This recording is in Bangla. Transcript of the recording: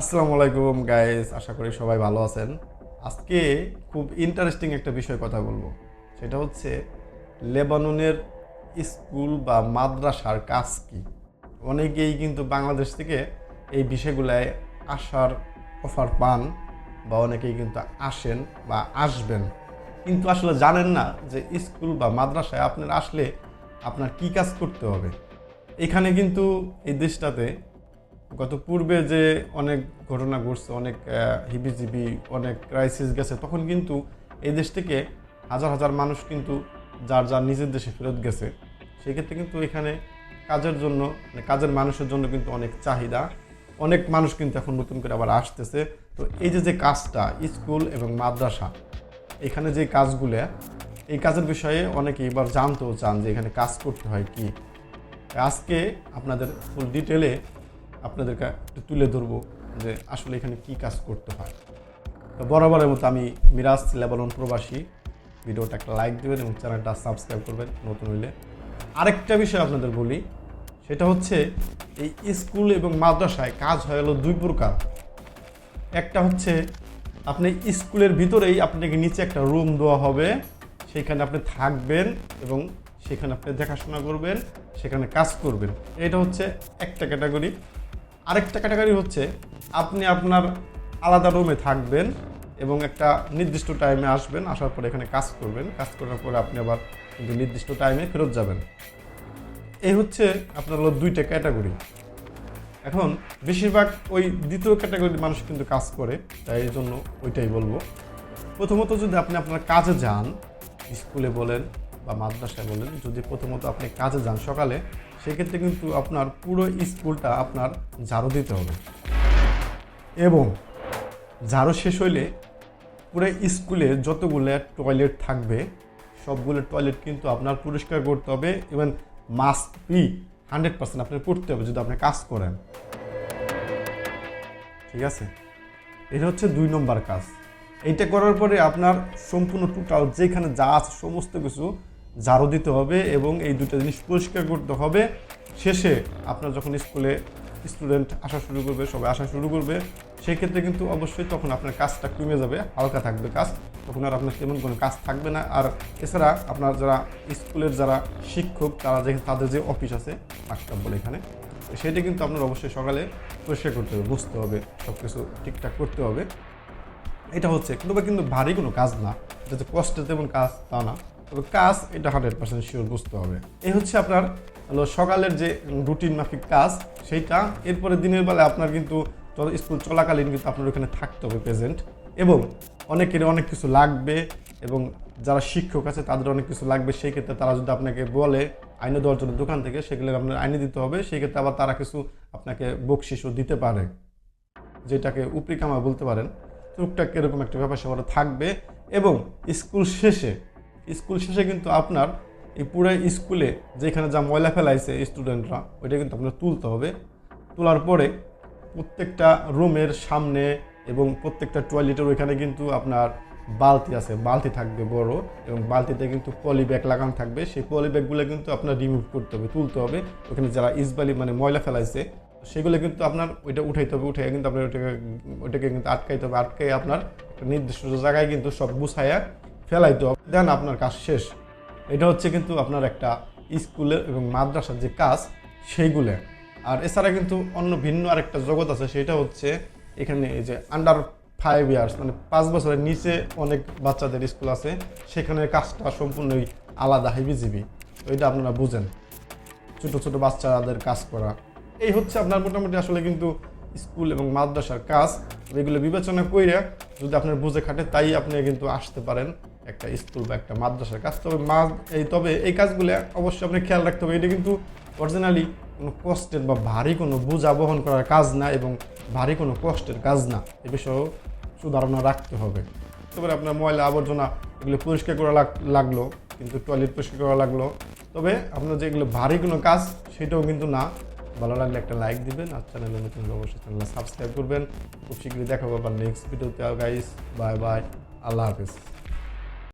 আসসালামু আলাইকুম গাইস আশা করি সবাই ভালো আছেন। আজকে খুব ইন্টারেস্টিং একটা বিষয় কথা বলব। সেটা হচ্ছে লেবাননের স্কুল বা মাদ্রাসার কাজ কি? অনেকেই কিন্তু বাংলাদেশ থেকে এই বিষয়গুলায় আসার অফার পান বা অনেকেই কিন্তু আসেন বা আসবেন। কিন্তু আসলে জানেন না যে স্কুল বা মাদ্রাসায় আপনার আসলে আপনার কি কাজ করতে হবে। এখানে কিন্তু এই দেশটাতে গত পূর্বে যে অনেক ঘটনা ঘটছে, অনেক হিবিজিবি, অনেক ক্রাইসিস গেছে, তখন কিন্তু এই দেশ থেকে হাজার হাজার মানুষ কিন্তু যার যার নিজের দেশে ফেরত গেছে। সেক্ষেত্রে কিন্তু এখানে কাজের জন্য মানে কাজের মানুষের জন্য কিন্তু অনেক চাহিদা। অনেক মানুষ কিন্তু এখন নতুন করে আবার আসতেছে। তো এই যে যে কাজটা, স্কুল এবং মাদ্রাসা, এখানে যে কাজগুলো, এই কাজের বিষয়ে অনেকে এবার জানতেও চান যে এখানে কাজ করতে হয় কি। আজকে আপনাদের ফুল ডিটেলে আপনাদেরকে একটু তুলে ধরবো যে আসলে এখানে কি কাজ করতে হয়। তো বরাবরের মতো আমি মিরাজ লেবানন প্রবাসী। ভিডিওটা একটা লাইক দেবেন এবং চ্যানেলটা সাবস্ক্রাইব করবেন নতুন হইলে। আরেকটা বিষয় আপনাদের বলি, সেটা হচ্ছে এই স্কুল এবং মাদ্রাসায় কাজ হয়ে গেল দুই প্রকার। একটা হচ্ছে আপনি স্কুলের ভিতরেই আপনাকে নিচে একটা রুম দেওয়া হবে, সেখানে আপনি থাকবেন এবং সেখানে আপনি দেখাশোনা করবেন, সেখানে কাজ করবেন। এটা হচ্ছে একটা ক্যাটাগরি। আরেকটা ক্যাটাগরি হচ্ছে আপনি আপনার আলাদা রুমে থাকবেন এবং একটা নির্দিষ্ট টাইমে আসবেন, আসার পরে এখানে কাজ করবেন। কাজ করার পরে আপনি আবার কিন্তু নির্দিষ্ট টাইমে ফেরত যাবেন। এই হচ্ছে আপনার হলো দুইটা ক্যাটাগরি এখন বেশিরভাগ ওই দ্বিতীয় ক্যাটাগরির মানুষ কিন্তু কাজ করে, তাই এই জন্য ওইটাই বলব। প্রথমত যদি আপনি আপনার কাজে যান, স্কুলে বলেন বা মাদ্রাসায় বলেন, যদি প্রথমত আপনি কাজে যান সকালে সেক্ষেত্রে কিন্তু আপনার পুরো স্কুলটা আপনার ঝাড়ু দিতে হবে। এবং ঝাড়ু শেষ হইলে পুরো স্কুলে যতগুলো টয়লেট থাকবে, সবগুলো টয়লেট কিন্তু আপনার পরিষ্কার করতে হবে even mask be hundred percent আপনার করতে হবে যদি আপনি কাজ করেন। ঠিক আছে? এটা হচ্ছে দুই নম্বর কাজ। এইটা করার পরে আপনার সম্পূর্ণ টোটাল যেখানে যা আছে সমস্ত কিছু ঝাড়ু দিতে হবে এবং এই দুটো জিনিস পরিষ্কার করতে হবে। শেষে আপনার যখন স্কুলে স্টুডেন্ট আসা শুরু করবে, সবাই আসা শুরু করবে, সেক্ষেত্রে কিন্তু অবশ্যই তখন আপনার কাজটা কমে যাবে, হালকা থাকবে কাজ। তখন আর আপনার তেমন কোনো কাজ থাকবে না। আর এছাড়া আপনার যারা স্কুলের যারা শিক্ষক, তারা যে, তাদের যে অফিস আছে মাস্টার বলে এখানে, সেটা কিন্তু আপনার অবশ্যই সকালে পরিষ্কার করতে হবে, বুঝতে হবে সব কিছু ঠিকঠাক করতে হবে। এটা হচ্ছে, কিন্তু কিন্তু ভারী কোনো কাজ না। এটা যে কষ্টের তেমন কাজ তা না। তবে কাজ, এটা হান্ড্রেড পার্সেন্ট শিওর বুঝতে হবে। এই হচ্ছে আপনার, হলো সকালের যে রুটিন মাফিক কাজ, সেইটা। এরপরে দিনের বেলা আপনার কিন্তু স্কুল চলাকালীন কিন্তু আপনার ওখানে থাকতে হবে প্রেজেন্ট এবং অনেকের অনেক কিছু লাগবে, এবং যারা শিক্ষক আছে, তাদের অনেক কিছু লাগবে। সেই ক্ষেত্রে তারা যদি আপনাকে বলে, আইনে দেওয়ার জন্য দোকান থেকে, সেগুলো আপনার আইনে দিতে হবে। সেই ক্ষেত্রে আবার তারা কিছু আপনাকে বকশিসও দিতে পারে, যেটাকে উপরিকামা বলতে পারেন। টুকটাক এরকম একটা ব্যাপার স্যাপার থাকবে। এবং স্কুল শেষে স্কুল শেষে কিন্তু আপনার এই পুরো স্কুলে যেখানে যা ময়লা ফেলাইছে স্টুডেন্টরা ওইটা কিন্তু আপনার তুলতে হবে। তোলার পরে প্রত্যেকটা রুমের সামনে এবং প্রত্যেকটা টয়লেটের ওইখানে কিন্তু আপনার বালতি আছে। বালতি থাকবে বড় এবং বালতিতে কিন্তু পলি ব্যাগ লাগানো থাকবে। সেই পলি ব্যাগগুলো কিন্তু আপনার রিমুভ করতে হবে, তুলতে হবে। ওখানে যারা ইসবালি মানে ময়লা ফেলাইছে, সেগুলো কিন্তু আপনার ওইটা উঠাইতে হবে উঠে কিন্তু আপনার ওইটাকে ওইটাকে কিন্তু আটকাইতে হবে। আটকাই আপনার নির্দিষ্ট জায়গায় কিন্তু সব গুছাইয়া ফেলাইতে হবে দেন আপনার কাজ শেষ। এটা হচ্ছে কিন্তু আপনার একটা স্কুলের এবং মাদ্রাসার যে কাজ, সেইগুলো। আর এছাড়া কিন্তু অন্য ভিন্ন আরেকটা জগৎ আছে, সেটা হচ্ছে এখানে এই যে আন্ডার ফাইভ ইয়ার্স মানে পাঁচ বছরের নিচে অনেক বাচ্চাদের স্কুল আছে, সেখানে কাজটা সম্পূর্ণই আলাদা হেবিজিবি ওইটা আপনারা বুঝেন, ছোট ছোট বাচ্চাদের কাজ করা। এই হচ্ছে আপনার মোটামুটি আসলে কিন্তু স্কুল এবং মাদ্রাসার কাজ। এগুলো বিবেচনা কইরা যদি আপনার বুঝে খাটে, তাই আপনি কিন্তু আসতে পারেন। একটা স্কুল বা একটা মাদ্রাসার কাজ। তবে মা এই তবে এই কাজগুলো অবশ্যই আপনি খেয়াল রাখতে হবে। এটা কিন্তু অরিজিনালি কোনো কষ্টের বা ভারী কোনো বোঝা বহন করার কাজ না এবং ভারী কোনো কষ্টের কাজ না। এ বিষয়েও সুধারণা রাখতে হবে। তারপরে আপনার ময়লা আবর্জনা এগুলো পরিষ্কার করা লাগল, কিন্তু টয়লেট পরিষ্কার করা লাগল। তবে আপনার যেগুলো ভারী কোনো কাজ, সেটাও কিন্তু না। ভালো লাগলে একটা লাইক দিবেন আর চ্যানেলে নতুন অবশ্যই চ্যানেলটা সাবস্ক্রাইব করবেন। খুব শীঘ্রই দেখাবো আবার নেক্সট ভিডিওতে গাইস বাই বাই আল্লাহ হাফিজ।